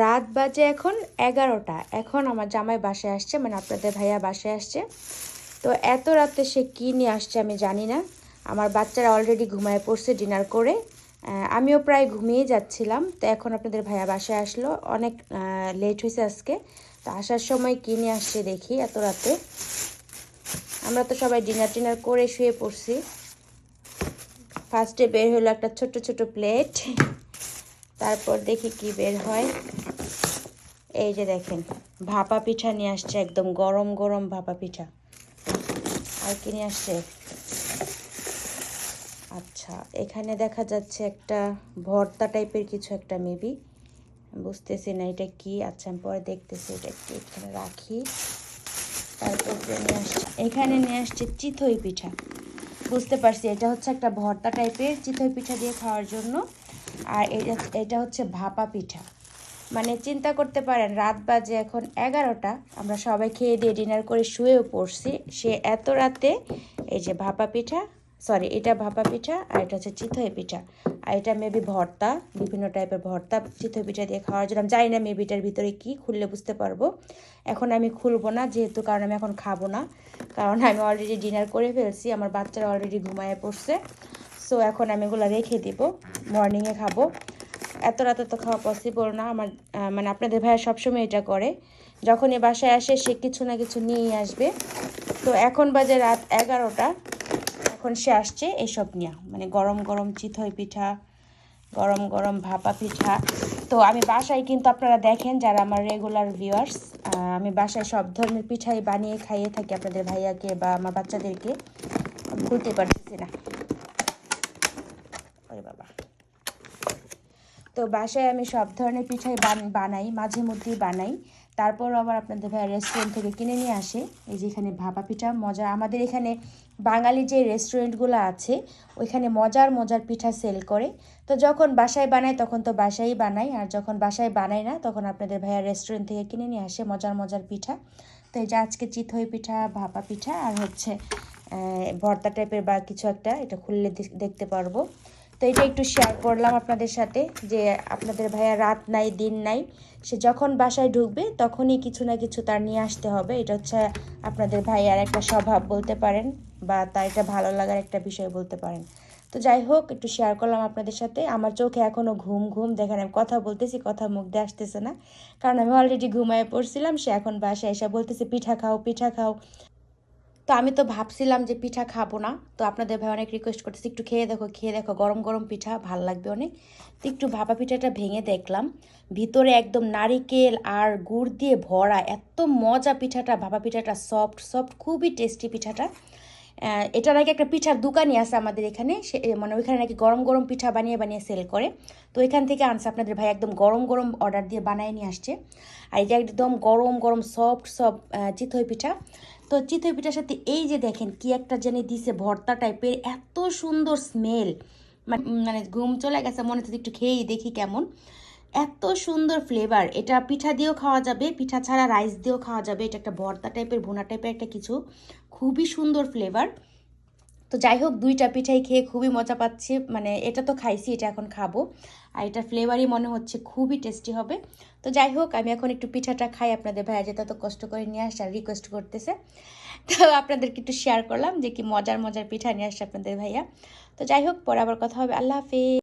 রাত বাজে এখন এগারোটা। এখন আমার জামাই বাসায় আসছে মানে আপনাদের ভাইয়া বাসায় আসছে। তো এত রাতে সে কী নিয়ে আসছে আমি জানি না। আমার বাচ্চারা অলরেডি ঘুমায় পড়ছে ডিনার করে। আমিও প্রায় ঘুমিয়ে যাচ্ছিলাম। তো এখন আপনাদের ভাইয়া বাসায় আসলো। অনেক লেট হয়েছে আজকে। তো আসার সময় কী নিয়ে আসছে দেখি এত রাতে। আমরা তো সবাই ডিনার টিনার করে শুয়ে পড়ছি। ফার্স্টে বের হলো একটা ছোট ছোট প্লেট তারপর দেখি কি বের হয়। এই যে দেখেন, ভাপা পিঠা নিয়ে আসছে একদম গরম গরম ভাপা পিঠা। আর কি নিয়ে আসছে? আচ্ছা এখানে দেখা যাচ্ছে একটা ভর্তা টাইপের কিছু একটা মেবি। বুঝতেছি না এটা কি। আচ্ছা আমি পরে দেখতেছি এটা কি। এখানে রাখি। তারপর নিয়ে আসছে, এখানে নিয়ে আসছে চিতই পিঠা। বুঝতে পারছি, এটা হচ্ছে একটা ভর্তা টাইপের চিতই পিঠা দিয়ে খাওয়ার জন্য। আর এটা এটা হচ্ছে ভাপা পিঠা। মানে চিন্তা করতে পারেন, রাত বাজে এখন এগারোটা, আমরা সবাই খেয়ে দিয়ে ডিনার করে শুয়েও পড়ছি। সে এত রাতে এই যে ভাপা পিঠা সরি এটা ভাপা পিঠা আর এটা হচ্ছে চিতই পিঠা। আর এটা মেবি ভর্তা, বিভিন্ন টাইপের ভর্তা চিতই পিঠা দিয়ে খাওয়ার জন্য। আমি জানি না মেবিটার ভিতরে কি খুললে বুঝতে পারব। এখন আমি খুলবো না, যেহেতু কারণ আমি এখন খাব না। কারণ আমি অলরেডি ডিনার করে ফেলছি, আমার বাচ্চারা অলরেডি ঘুমায় পড়ছে। সো এখন আমি এগুলো রেখে দিব মর্নিংয়ে খাব। এত রাতে তো খাওয়া পসিবল না। আমার মানে আপনাদের ভাইয়া সবসময় এটা করে। যখনই বাসায় আসে, সে কিছু না কিছু নিয়েই আসবে। তো এখন বাজে রাত এগারোটা। এখন সে আসছে এসব নিয়ে। মানে গরম গরম চিতই পিঠা, গরম গরম ভাপা পিঠা। তো আমি বাসায় কিন্তু আপনারা দেখেন যারা আমার রেগুলার ভিউয়ার্স আমি বাসায় সব ধরনের পিঠাই বানিয়ে খাইয়ে থাকি আপনাদের ভাইয়াকে বা আমার বাচ্চাদেরকে। ভুলতে পারতেছি না। ওরে বাবা। তো বাসায় আমি সব ধরনের পিঠাই বান- বানাই, মাঝে মধ্যেই বানাই। তারপর আবার আপনাদের ভাই রেস্টুরেন্ট থেকে কিনে নিয়ে আসে। এই যে এখানে ভাপা পিঠা মজা আমাদের এখানে বাঙালি যে রেস্টুরেন্টগুলো আছে, ওইখানে মজার মজার পিঠা সেল করে। তো যখন বাসায় বানাই তখন তো বাসায় বানাই। আর যখন বাসায় বানাই না, তখন আপনাদের ভাইয়া রেস্টুরেন্ট থেকে কিনে নিয়ে আসে মজার মজার পিঠা। তো এই যে আজকে চিতই পিঠা, ভাপা পিঠা, আর হচ্ছে ভর্তা টাইপের বা কিছু একটা, এটা খুললে দেখ- দেখতে পারব। তো এটা একটু শেয়ার করলাম আপনাদের সাথে যে আপনাদের ভাইয়া রাত নাই, দিন নাই, সে যখন বাসায় ঢুকবে তখনই কিছু না কিছু তার নিয়ে আসতে হবে। এটা হচ্ছে আপনাদের ভাইয়ার একটা স্বভাব বলতে পারেন বা তার এটা ভালো লাগার একটা বিষয় বলতে পারেন। তো যাই হোক, একটু শেয়ার করলাম আপনাদের সাথে। আমার চোখে এখনও ঘুম ঘুম, দেখেন আমি কথা বলতেছি, কথা মুখ দিয়ে আসতেছে না। কারণ আমি অলরেডি ঘুমায় পড়ছিলাম, সে এখন বাসায় এসে বলতেছে, পিঠা খাও পিঠা খাও। তো আমি তো ভাবছিলাম যে পিঠা খাব না। তো আপনাদের ভাই অনেক রিকোয়েস্ট করতেছি, একটু খেয়ে দেখো খেয়ে দেখো, গরম গরম পিঠা, ভালো লাগবে অনেক। তো একটু ভাপা পিঠাটা ভেঙে দেখলাম। ভিতরে একদম নারিকেল আর গুড় দিয়ে ভরা এত মজা পিঠাটা, ভাপা পিঠাটা সফট সফট খুবই টেস্টি পিঠাটা। আহ, এটা নাকি একটা পিঠার দোকানই আছে আমাদের এখানে। সে মানে ওইখানে নাকি গরম গরম পিঠা বানিয়ে বানিয়ে সেল করে। তো ওইখান থেকে আনছে আপনাদের ভাই একদম গরম গরম অর্ডার দিয়ে বানিয়ে নিয়ে আসছে। আর এটা একদম গরম গরম সফট সফট চিতই পিঠা। তো চিতই পিঠার সাথে এই যে দেখেন কি একটা জানি দিছে ভর্তা টাইপের এত সুন্দর স্মেল মানে মানে ঘুম চলে গেছে মনে হচ্ছে একটু খেয়েই দেখি কেমন। এত সুন্দর ফ্লেভার এটা পিঠা দিয়েও খাওয়া যাবে, পিঠা ছাড়া রাইস দিয়েও খাওয়া যাবে। এটা একটা ভর্তা টাইপের ভুনা টাইপের একটা কিছু। খুবই সুন্দর ফ্লেভার তো যাই হোক, দুইটা পিঠাই খেয়ে খুবই মজা পাচ্ছি। মানে এটা তো খাইছি, এটা এখন খাব। আর এটা ফ্লেভারই মনে হচ্ছে খুবই টেস্টি হবে। তো যাই হোক, আমি এখন একটু পিঠাটা খাই। আপনাদের ভাইয়া যেটা তো কষ্ট করে নিয়ে আসছে আর রিকোয়েস্ট করতেছে। তো আপনাদেরকে একটু শেয়ার করলাম যে কি মজার মজার পিঠা নিয়ে আসছে আপনাদের ভাইয়া। তো যাই হোক, পরে আবার কথা হবে। আল্লাহ হাফিজ।